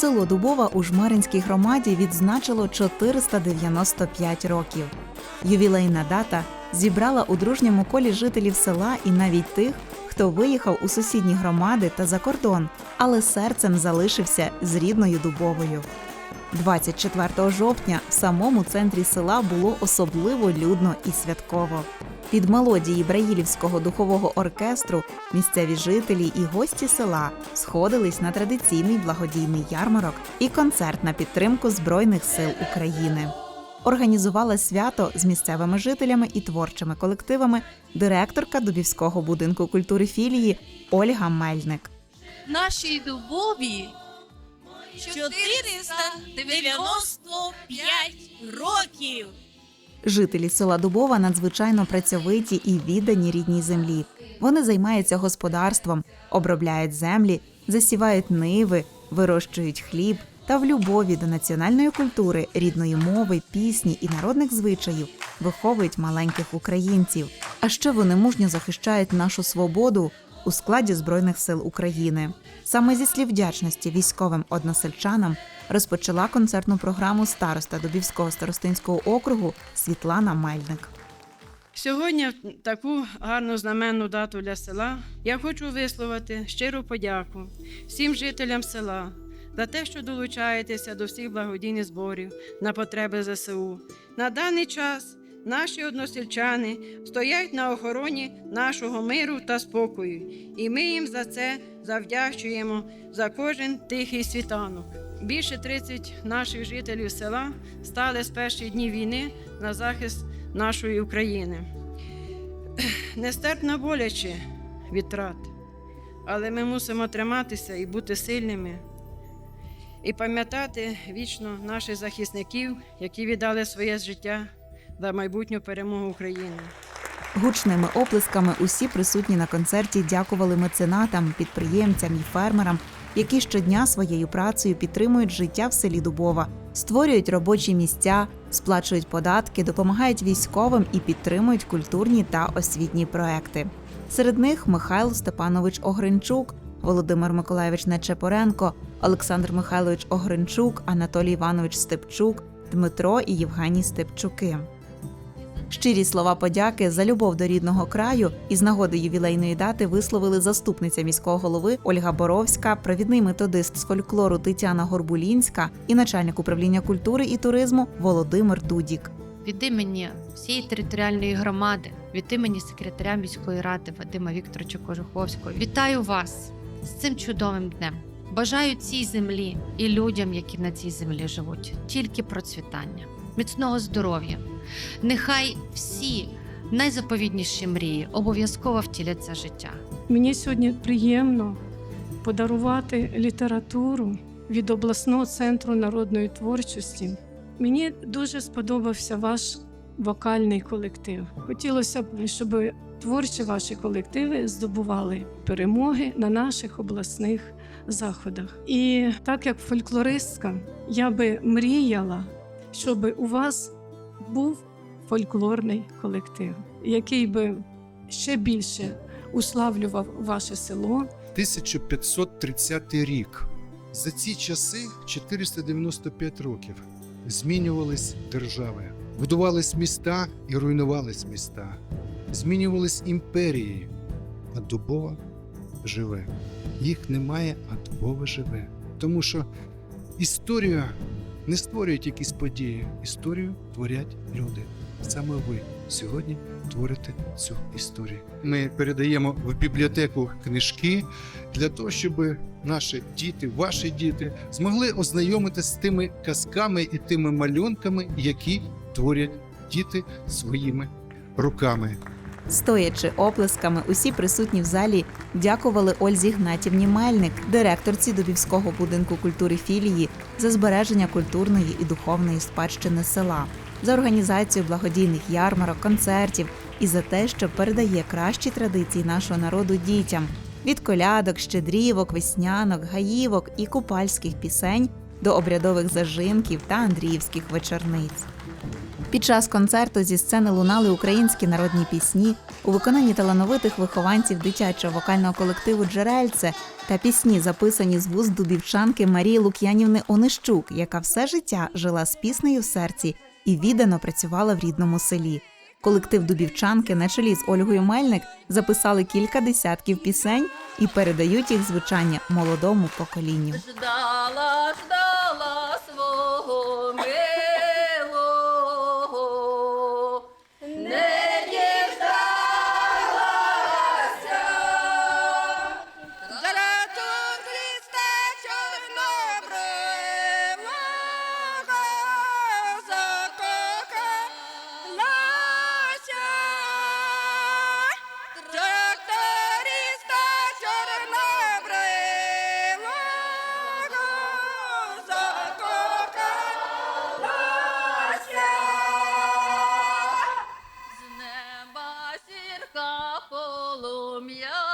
Село Дубова у Жмеринській громаді відзначило 495 років. Ювілейна дата зібрала у дружньому колі жителів села і навіть тих, хто виїхав у сусідні громади та за кордон, але серцем залишився з рідною Дубовою. 24 жовтня в самому центрі села було особливо людно і святково. Під мелодії Браїлівського духового оркестру місцеві жителі і гості села сходились на традиційний благодійний ярмарок і концерт на підтримку Збройних сил України. Організувала свято з місцевими жителями і творчими колективами директорка Дубівського будинку культури філії Ольга Мельник. нашій дубові 495 років. Жителі села Дубова надзвичайно працьовиті і віддані рідній землі. Вони займаються господарством, обробляють землі, засівають ниви, вирощують хліб та в любові до національної культури, рідної мови, пісні і народних звичаїв виховують маленьких українців. А ще вони мужньо захищають нашу свободу у складі Збройних сил України. Саме зі слів вдячності військовим односельчанам розпочала концертну програму староста Дубівського старостинського округу Світлана Мельник. Сьогодні, таку гарну знаменну дату для села, я хочу висловити щиру подяку всім жителям села за те, що долучаєтеся до всіх благодійних зборів на потреби ЗСУ. На даний час наші односельчани стоять на охороні нашого миру та спокою, і ми їм за це завдячуємо за кожен тихий світанок. Більше 30 наших жителів села стали з перших днів війни на захист нашої України. Нестерпно боляче від втрат, але ми мусимо триматися і бути сильними, і пам'ятати вічно наших захисників, які віддали своє життя за майбутню перемогу України. Гучними оплесками усі присутні на концерті дякували меценатам, підприємцям і фермерам, які щодня своєю працею підтримують життя в селі Дубова, створюють робочі місця, сплачують податки, допомагають військовим і підтримують культурні та освітні проекти. Серед них Михайло Степанович Огринчук, Володимир Миколаєвич Нечепоренко, Олександр Михайлович Огринчук, Анатолій Іванович Степчук, Дмитро і Євгеній Степчуки. Щирі слова подяки за любов до рідного краю і з нагоди ювілейної дати висловили заступниця міського голови Ольга Боровська, провідний методист з фольклору Тетяна Горбулінська і начальник управління культури і туризму Володимир Дудік. від імені всієї територіальної громади, від імені секретаря міської ради Вадима Вікторовича Кожуховського. Вітаю вас з цим чудовим днем. Бажаю цій землі і людям, які на цій землі живуть, тільки процвітання, міцного здоров'я. Нехай всі найзаповідніші мрії обов'язково втіляться життя. Мені сьогодні приємно подарувати літературу від обласного центру народної творчості. Мені дуже сподобався ваш вокальний колектив. Хотілося б, щоб творчі ваші колективи здобували перемоги на наших обласних заходах. І так як фольклористка, я би мріяла, щоб у вас був фольклорний колектив, який би ще більше уславлював ваше село, 1530 рік. За ці часи 495 років змінювались держави, будувались міста і руйнувались міста, змінювались імперії, а Дубова живе. Їх немає, а Дубова живе. Тому що історію не створюють якісь події, історію творять люди. Саме ви сьогодні творите цю історію. Ми передаємо в бібліотеку книжки для того, щоб наші діти, ваші діти змогли ознайомитися з тими казками і тими малюнками, які творять діти своїми руками. Стоячи оплесками, усі присутні в залі дякували Ользі Гнатівні Мельник, директорці Дубівського будинку культури філії, за збереження культурної і духовної спадщини села, за організацію благодійних ярмарок, концертів і за те, що передає кращі традиції нашого народу дітям від колядок, щедрівок, веснянок, гаївок і купальських пісень до обрядових зажинків та андріївських вечорниць. Під час концерту зі сцени лунали українські народні пісні у виконанні талановитих вихованців дитячого вокального колективу Джерельце та пісні, записані з вуст дубівчанки Марії Лук'янівни Онищук, яка все життя жила з піснею в серці і віддано працювала в рідному селі. Колектив дубівчанки на чолі з Ольгою Мельник записали кілька десятків пісень і передають їх звучання молодому поколінню. meu.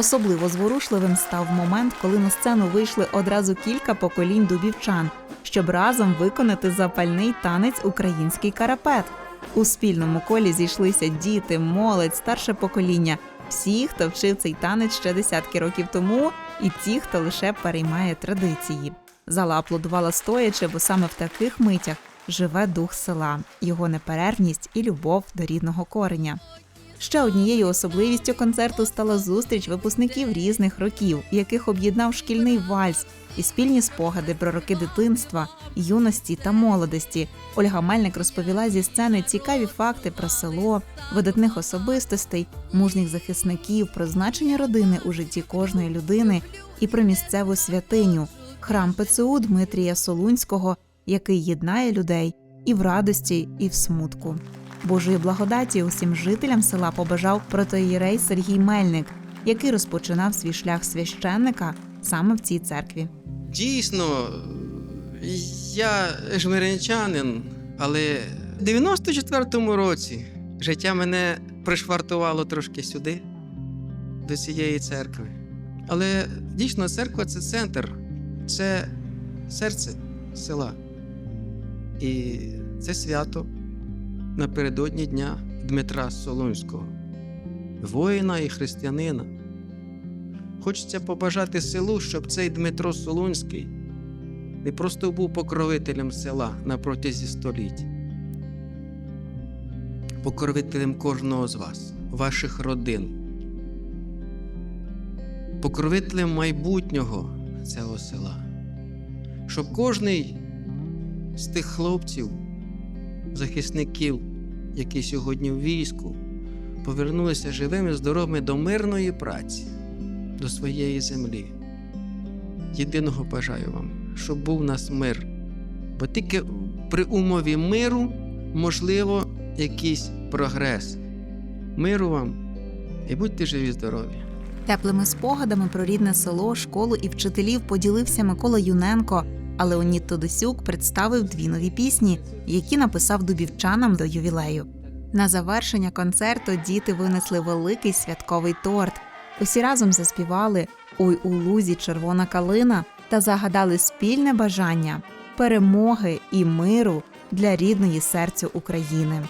Особливо зворушливим став момент, коли на сцену вийшли одразу кілька поколінь дубівчан, щоб разом виконати запальний танець український карапет. У спільному колі зійшлися діти, молодь, старше покоління, всі, хто вчив цей танець ще десятки років тому, і ті, хто лише переймає традиції. Зала аплодувала стоячи, бо саме в таких митях живе дух села, його неперервність і любов до рідного кореня. Ще однією особливістю концерту стала зустріч випускників різних років, яких об'єднав шкільний вальс і спільні спогади про роки дитинства, юності та молодості. Ольга Мельник розповіла зі сцени цікаві факти про село, видатних особистостей, мужніх захисників, про значення родини у житті кожної людини і про місцеву святиню храм ПЦУ Дмитрія Солунського, який єднає людей і в радості, і в смутку. Божої благодаті усім жителям села побажав протоїрей Сергій Мельник, який розпочинав свій шлях священника саме в цій церкві. Дійсно, я жмеринчанин, але в 94-му році життя мене пришвартувало трошки сюди, до цієї церкви. Але дійсно церква це центр, це серце села. І це свято напередодні Дня Дмитра Солунського, воїна і християнина. Хочеться побажати селу, щоб цей Дмитро Солунський не просто був покровителем села на протязі століть, покровителем кожного з вас, ваших родин, покровителем майбутнього цього села, щоб кожний з тих хлопців, захисників, які сьогодні в війську, повернулися живими, здоровими до мирної праці до своєї землі. Єдиного бажаю вам, щоб був у нас мир. Бо тільки при умові миру можливо якийсь прогрес. Миру вам і будьте живі, здорові! Теплими спогадами про рідне село, школу і вчителів поділився Микола Юненко. А Леонід Тодосюк представив дві нові пісні, які написав дубівчанам до ювілею. На завершення концерту діти винесли великий святковий торт. Усі разом заспівали Ой у лузі червона калина та загадали спільне бажання перемоги і миру для рідної серцю України.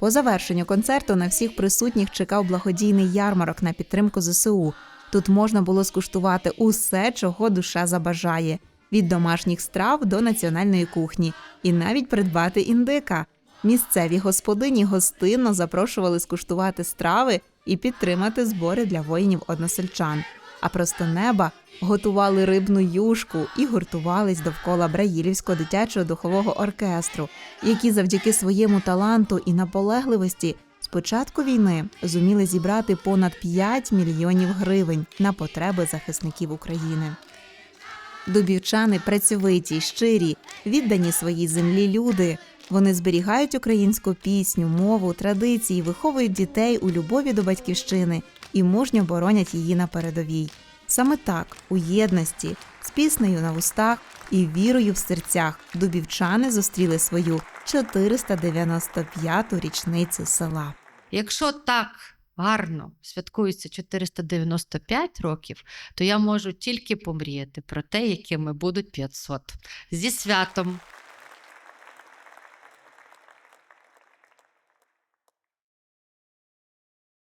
По завершенню концерту на всіх присутніх чекав благодійний ярмарок на підтримку ЗСУ. Тут можна було скуштувати усе, чого душа забажає від домашніх страв до національної кухні, і навіть придбати індика. Місцеві господині гостинно запрошували скуштувати страви і підтримати збори для воїнів односельчан. А просто неба готували рибну юшку і гуртувались довкола Браїлівського дитячого духового оркестру, які завдяки своєму таланту і наполегливості з початку війни зуміли зібрати понад 5 мільйонів гривень на потреби захисників України. Дубівчани працьовиті, щирі, віддані своїй землі люди. Вони зберігають українську пісню, мову, традиції, виховують дітей у любові до батьківщини і мужньо боронять її на передовій. Саме так, у єдності, з піснею на устах і вірою в серцях, дубівчани зустріли свою 495-ту річницю села. Якщо так гарно святкується 495 років, то я можу тільки помріяти про те, якими будуть 500. Зі святом!